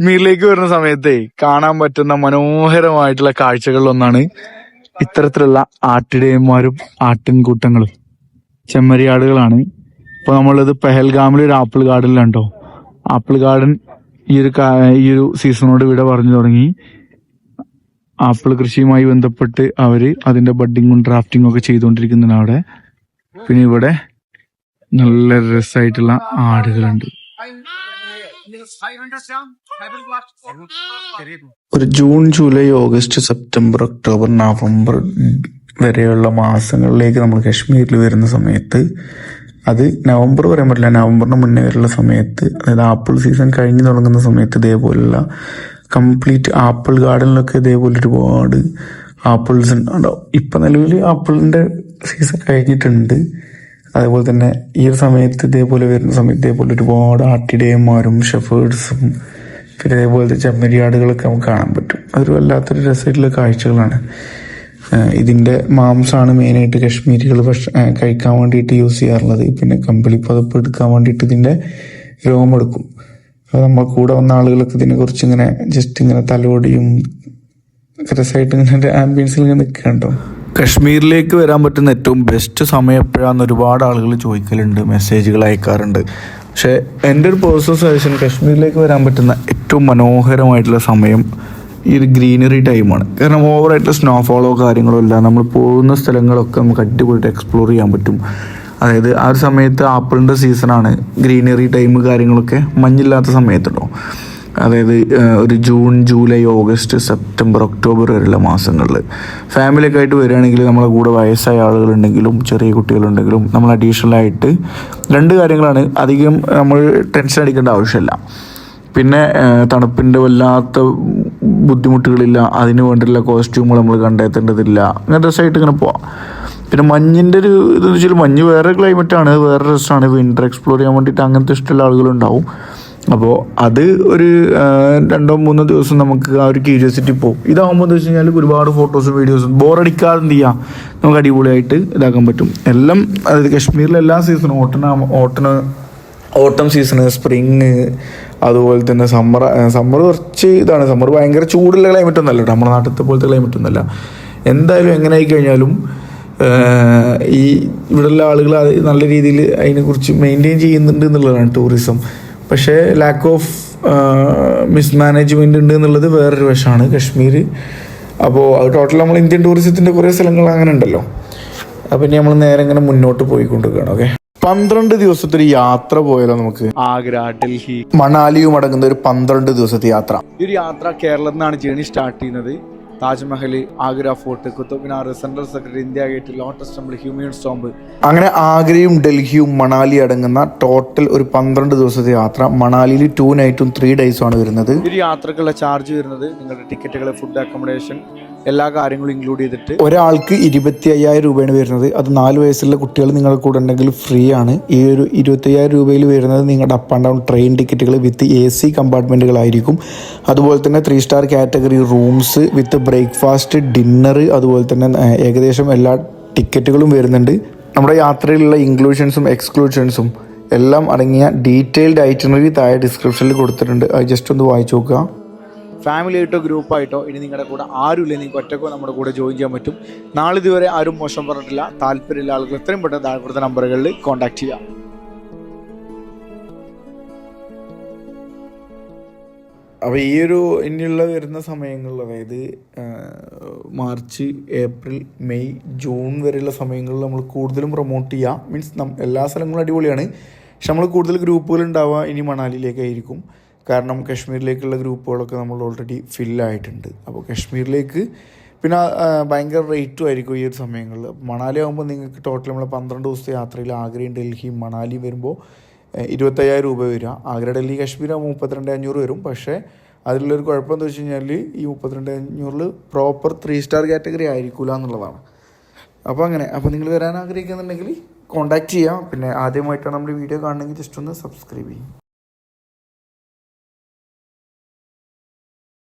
മീറിലേക്ക് വരുന്ന സമയത്തെ കാണാൻ പറ്റുന്ന മനോഹരമായിട്ടുള്ള കാഴ്ചകളിൽ ഒന്നാണ് ഇത്തരത്തിലുള്ള ആട്ടിടയന്മാരും ആട്ടിൻകൂട്ടങ്ങളും. ചെമ്മരിയാടുകളാണ്. ഇപ്പൊ നമ്മളിത് പെഹൽഗാമിലെ ഒരു ആപ്പിൾ ഗാർഡനിലുണ്ടോ? ആപ്പിൾ ഗാർഡൻ ഈ ഒരു ഈ ഒരു സീസണോട് വിട പറഞ്ഞു തുടങ്ങി. ആപ്പിൾ കൃഷിയുമായി ബന്ധപ്പെട്ട് അവർ അതിന്റെ ബഡിങ്ങും ഡ്രാഫ്റ്റിങ്ങും ഒക്കെ ചെയ്തുകൊണ്ടിരിക്കുന്നുണ്ട് അവിടെ. പിന്നെ ഇവിടെ നല്ല രസമായിട്ടുള്ള ആടുകളുണ്ട്. ഒരു June July August September October November വരെയുള്ള മാസങ്ങളിലേക്ക് നമ്മൾ കാശ്മീരിൽ വരുന്ന സമയത്ത് അത് നവംബർ പറയാൻ പറ്റില്ല നവംബറിന് മുന്നേ വരെയുള്ള സമയത്ത് അതായത് ആപ്പിൾ സീസൺ കഴിഞ്ഞു തുടങ്ങുന്ന സമയത്ത് ഇതേപോലുള്ള കംപ്ലീറ്റ് ആപ്പിൾ ഗാർഡനിലൊക്കെ ഇതേപോലെ ഒരുപാട് ആപ്പിൾസ് ഉണ്ടാവും ഇപ്പൊ നിലവിൽ ആപ്പിളിന്റെ സീസൺ കഴിഞ്ഞിട്ടുണ്ട്. അതേപോലെ തന്നെ ഈ ഒരു സമയത്ത് ഇതേപോലെ വരുന്ന സമയത്ത് ഇതേപോലെ ഒരുപാട് ആട്ടിടയന്മാരും ഷെഫേഡ്സും പിന്നെ ഇതേപോലത്തെ ചെമ്മരിയാടുകളൊക്കെ നമുക്ക് കാണാൻ പറ്റും. അതൊരു വല്ലാത്തൊരു രസമായിട്ടുള്ള കാഴ്ചകളാണ്. ഇതിന്റെ മാംസമാണ് മെയിനായിട്ട് കശ്മീരികൾ ഭക്ഷ കഴിക്കാൻ വേണ്ടിയിട്ട് യൂസ് ചെയ്യാറുള്ളത്. പിന്നെ കമ്പിളി പതപ്പ് എടുക്കാൻ വേണ്ടിയിട്ട് ഇതിന്റെ രോമെടുക്കും അപ്പോൾ നമ്മൾ കൂടെ വന്ന ആളുകളൊക്കെ ഇതിനെ കുറിച്ച് ഇങ്ങനെ ജസ്റ്റ് ഇങ്ങനെ തലോടിയും രസമായിട്ട് ഇങ്ങനെ ആംബിയൻസിൽ ഇങ്ങനെ നിൽക്കണ്ടോ കശ്മീരിലേക്ക് വരാൻ പറ്റുന്ന ഏറ്റവും ബെസ്റ്റ് സമയം എപ്പോഴാന്ന് ഒരുപാട് ആളുകൾ ചോദിക്കലുണ്ട് മെസ്സേജുകൾ അയക്കാറുണ്ട്. പക്ഷേ എന്റെ ഒരു പേഴ്സണൽ സജഷൻ കശ്മീരിലേക്ക് വരാൻ പറ്റുന്ന ഏറ്റവും മനോഹരമായിട്ടുള്ള സമയം ഈ ഒരു ഗ്രീനറി ടൈമാണ് കാരണം ഓവറായിട്ടുള്ള സ്നോഫോളോ കാര്യങ്ങളോ ഇല്ല നമ്മൾ പോകുന്ന സ്ഥലങ്ങളൊക്കെ നമുക്ക് അടിപൊളിയായിട്ട് എക്സ്പ്ലോർ ചെയ്യാൻ പറ്റും. അതായത് ആ ഒരു സമയത്ത് ആപ്പിളിന്റെ സീസണാണ് ഗ്രീനറി ടൈം കാര്യങ്ങളൊക്കെ മഞ്ഞില്ലാത്ത സമയത്തുണ്ടോ അതായത് ഒരു June July August September October വരെയുള്ള മാസങ്ങളിൽ. ഫാമിലിയൊക്കെ ആയിട്ട് വരികയാണെങ്കിൽ നമ്മളെ കൂടെ വയസ്സായ ആളുകളുണ്ടെങ്കിലും ചെറിയ കുട്ടികളുണ്ടെങ്കിലും നമ്മൾ അഡീഷണൽ ആയിട്ട് രണ്ട് കാര്യങ്ങളാണ്. അധികം നമ്മൾ ടെൻഷൻ അടിക്കേണ്ട ആവശ്യമില്ല. പിന്നെ തണുപ്പിന്റെ വല്ലാത്ത ബുദ്ധിമുട്ടുകളില്ല. അതിന് വേണ്ടിയുള്ള കോസ്റ്റ്യൂമുകൾ നമ്മൾ കണ്ടെത്തേണ്ടതില്ല. അങ്ങനെ രസമായിട്ട് ഇങ്ങനെ പോവാം. പിന്നെ മഞ്ഞിന്റെ ഒരു ഇതെന്ന് വെച്ചാൽ മഞ്ഞ് വേറെ ക്ലൈമറ്റാണ് വേറെ രസമാണ്. വിന്റർ എക്സ്പ്ലോർ ചെയ്യാൻ വേണ്ടിയിട്ട് അങ്ങനത്തെ ഇഷ്ടമുള്ള ആളുകളുണ്ടാവും. അപ്പോൾ അത് ഒരു രണ്ടോ മൂന്നോ ദിവസം നമുക്ക് ആ ഒരു ക്യൂരിയോസിറ്റി പോകും ഇതാകുമ്പോൾ എന്ന് വെച്ച് കഴിഞ്ഞാൽ ഒരുപാട് ഫോട്ടോസും വീഡിയോസും ബോറടിക്കാതെ എന്ത് ചെയ്യാം? നമുക്ക് അടിപൊളിയായിട്ട് ഇതാക്കാൻ പറ്റും. എല്ലാം അതായത് കശ്മീരിലെ എല്ലാ സീസണും ഓട്ടണ ഓട്ടന ഓട്ടം സീസണ് സ്പ്രിങ് അതുപോലെ തന്നെ സമ്മർ സമ്മർ കുറച്ച് ഇതാണ്. സമ്മർ ഭയങ്കര ചൂടുള്ള ക്ലൈമറ്റ് ഒന്നല്ല നമ്മുടെ നാട്ടിലത്തെ പോലത്തെ ക്ലൈമറ്റ് ഒന്നല്ല എന്തായാലും എങ്ങനെ ആയി കഴിഞ്ഞാലും ഈ ഇവിടെയുള്ള ആളുകൾ നല്ല രീതിയിൽ അതിനെക്കുറിച്ച് മെയിന്റെയിൻ ചെയ്യുന്നുണ്ട് എന്നുള്ളതാണ് ടൂറിസം പക്ഷേ ലാക്ക് ഓഫ് മിസ്മാനേജ്മെന്റ് ഉണ്ട് എന്നുള്ളത് വേറൊരു വശമാണ് കശ്മീർ. അപ്പോൾ അത് ടോട്ടൽ നമ്മൾ ഇന്ത്യൻ ടൂറിസത്തിന്റെ കുറേ സ്ഥലങ്ങൾ അങ്ങനെ ഉണ്ടല്ലോ. അപ്പം ഇനി നമ്മൾ നേരെ ഇങ്ങനെ മുന്നോട്ട് പോയിക്കൊണ്ടിരിക്കുകയാണ് ഓക്കെ പന്ത്രണ്ട് ദിവസത്തെ ഒരു യാത്ര പോയാലോ നമുക്ക്? ആഗ്ര ഡൽഹി. മണാലിയും അടങ്ങുന്ന ഒരു പന്ത്രണ്ട് ദിവസത്തെ യാത്ര. ഈ ഒരു യാത്ര കേരളത്തിൽ നിന്നാണ് ജേണി സ്റ്റാർട്ട് ചെയ്യുന്നത്. Taj Mahal Agra fort Qutub Minar central secretary India gate lotus temple Humayun tomb അങ്ങനെ ആഗ്രയും ഡൽഹിയും മണാലി അടങ്ങുന്ന ടോട്ടൽ ഒരു പന്ത്രണ്ട് ദിവസത്തെ യാത്ര മണാലിയിൽ ടു നൈറ്റും ത്രീ ഡേയ്സും ആണ് വരുന്നത്. ഒരു യാത്രക്കുള്ള ചാർജ് വരുന്നത് നിങ്ങളുടെ ടിക്കറ്റുകൾ ഫുഡ് അക്കോമഡേഷൻ എല്ലാ കാര്യങ്ങളും ഇൻക്ലൂഡ് ചെയ്തിട്ട് ഒരാൾക്ക് ഇരുപത്തി അയ്യായിരം രൂപയാണ് വരുന്നത്. അത് നാല് വയസ്സുള്ള കുട്ടികൾ നിങ്ങളുടെ കൂടെ ഉണ്ടെങ്കിൽ ഫ്രീ ആണ്. ഈ ഒരു ഇരുപത്തി അയ്യായിരം രൂപയിൽ വരുന്നത് നിങ്ങളുടെ അപ്പ് ആൻഡ് ഡൗൺ ട്രെയിൻ ടിക്കറ്റുകൾ വിത്ത് എ സി കമ്പാർട്ട്മെന്റുകളായിരിക്കും അതുപോലെ തന്നെ three star category rooms with breakfast dinner അതുപോലെ തന്നെ ഏകദേശം എല്ലാ ടിക്കറ്റുകളും വരുന്നുണ്ട്. നമ്മുടെ യാത്രയിലുള്ള ഇൻക്ലൂഷൻസും എക്സ്ക്ലൂഷൻസും എല്ലാം അടങ്ങിയ ഡീറ്റെയിൽഡ് ഐറ്റനറി താഴെ ഡിസ്ക്രിപ്ഷനിൽ കൊടുത്തിട്ടുണ്ട്. അത് ജസ്റ്റ് ഒന്ന് വായിച്ചു നോക്കുക. ഫാമിലി ആയിട്ടോ ഗ്രൂപ്പായിട്ടോ ഇനി നിങ്ങളുടെ കൂടെ ആരുമില്ല നിങ്ങൾക്ക് ഒറ്റക്കോ നമ്മുടെ കൂടെ ജോയിൻ ചെയ്യാൻ പറ്റും. നാളെ ഇതുവരെ ആരും മോശം പറഞ്ഞിട്ടില്ല. താല്പര്യമുള്ള ആളുകൾ എത്രയും പെട്ടെന്ന് താഴെ കൊടുത്ത നമ്പറുകളിൽ കോൺടാക്ട് ചെയ്യാം അപ്പോൾ ഈ ഒരു ഇനിയുള്ള വരുന്ന സമയങ്ങളിൽ അതായത് മാർച്ച് ഏപ്രിൽ മെയ് ജൂൺ വരെയുള്ള സമയങ്ങളിൽ നമ്മൾ കൂടുതലും പ്രൊമോട്ട് ചെയ്യാം. മീൻസ് എല്ലാ സ്ഥലങ്ങളും അടിപൊളിയാണ്. പക്ഷെ നമ്മൾ കൂടുതൽ ഗ്രൂപ്പുകൾ ഉണ്ടാവുക ഇനി മണാലിയിലേക്കായിരിക്കും കാരണം കാശ്മീരിലേക്കുള്ള ഗ്രൂപ്പുകളൊക്കെ നമ്മൾ ഓൾറെഡി ഫില്ലായിട്ടുണ്ട് അപ്പോൾ കാശ്മീരിലേക്ക് പിന്നെ ഭയങ്കര റേറ്റും ആയിരിക്കും ഈ ഒരു സമയങ്ങളിൽ. മണാലി ആകുമ്പോൾ നിങ്ങൾക്ക് ടോട്ടൽ നമ്മൾ പന്ത്രണ്ട് ദിവസത്തെ യാത്രയിൽ ആഗ്രയും ഡൽഹിയും മണാലിയും വരുമ്പോൾ ഇരുപത്തയ്യായിരം രൂപ വരിക. ആഗ്ര ഡൽഹി കാശ്മീർ മുപ്പത്തിരണ്ട് അഞ്ഞൂറ് വരും. പക്ഷേ അതിലുള്ളൊരു കുഴപ്പം വെച്ച് കഴിഞ്ഞാൽ ഈ മുപ്പത്തിരണ്ട് അഞ്ഞൂറിൽ പ്രോപ്പർ ത്രീ സ്റ്റാർ കാറ്റഗറി ആയിരിക്കില്ല എന്നുള്ളതാണ്. അപ്പോൾ അങ്ങനെ അപ്പോൾ നിങ്ങൾ വരാൻ ആഗ്രഹിക്കുന്നുണ്ടെങ്കിൽ കോൺടാക്ട് ചെയ്യാം. പിന്നെ ആദ്യമായിട്ടാണ് നമ്മൾ വീഡിയോ കാണണമെങ്കിൽ ജസ്റ്റ് ഒന്ന് സബ്സ്ക്രൈബ് ചെയ്യും.